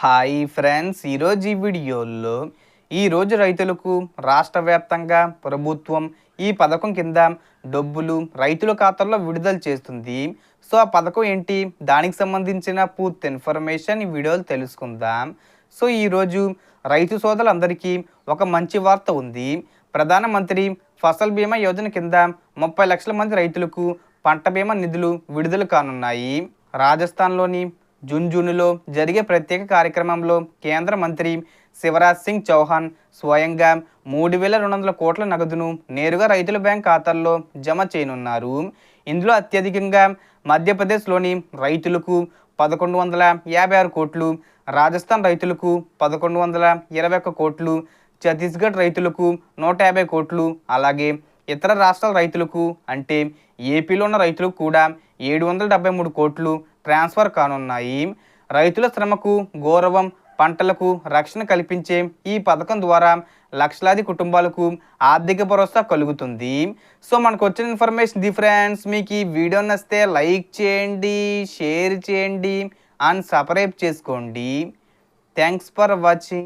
Hi friends ఈరోజు ఈ వీడియోలో ఈరోజు రైతులకు రాష్ట్ర వ్యాప్తంగా ప్రభుత్వం ఈ పథకం కింద డబ్బులు రైతుల ఖాతాల్లో విడుదల చేస్తుంది. సో ఆ పథకం ఏంటి? దానికి సంబంధించిన పూర్తి ఇన్ఫర్మేషన్ ఈ వీడియోలో తెలుసుకుందాం. సో ఈరోజు రైతు సోదరులందరికీ ఒక మంచి వార్త ఉంది. ప్రధానమంత్రి ఫసల్ బీమా యోజన కింద ముప్పై లక్షల మంది రైతులకు పంట బీమా నిధులు విడుదల కానున్నాయి. రాజస్థాన్లోని జూన్లో జరిగే ప్రత్యేక కార్యక్రమంలో కేంద్ర మంత్రి శివరాజ్ సింగ్ చౌహాన్ స్వయంగా మూడు వేల రెండు వందల కోట్ల నగదును నేరుగా రైతుల బ్యాంక్ ఖాతాల్లో జమ చేయనున్నారు. ఇందులో అత్యధికంగా మధ్యప్రదేశ్లోని రైతులకు పదకొండు వందల యాభై ఆరు కోట్లు రాజస్థాన్ రైతులకు పదకొండు వందల ఇరవై ఒక్క కోట్లు ఛత్తీస్గఢ్ రైతులకు నూట యాభై కోట్లు అలాగే ఇతర రాష్ట్రాల రైతులకు అంటే ఏపీలో ఉన్న రైతులకు కూడా ఏడు వందల డెబ్బై మూడు కోట్లు ట్రాన్స్ఫర్ కానున్నాయి. రైతుల శ్రమకు గౌరవం పంటలకు రక్షణ కల్పించే ఈ పథకం ద్వారా లక్షలాది కుటుంబాలకు ఆర్థిక భరోసా కలుగుతుంది. సో మనకు వచ్చిన ఇన్ఫర్మేషన్ ది ఫ్రెండ్స్ మీకు ఈ వీడియో నచ్చితే లైక్ చేయండి షేర్ చేయండి అండ్ సబ్స్క్రైబ్ చేసుకోండి. Thanks for watching.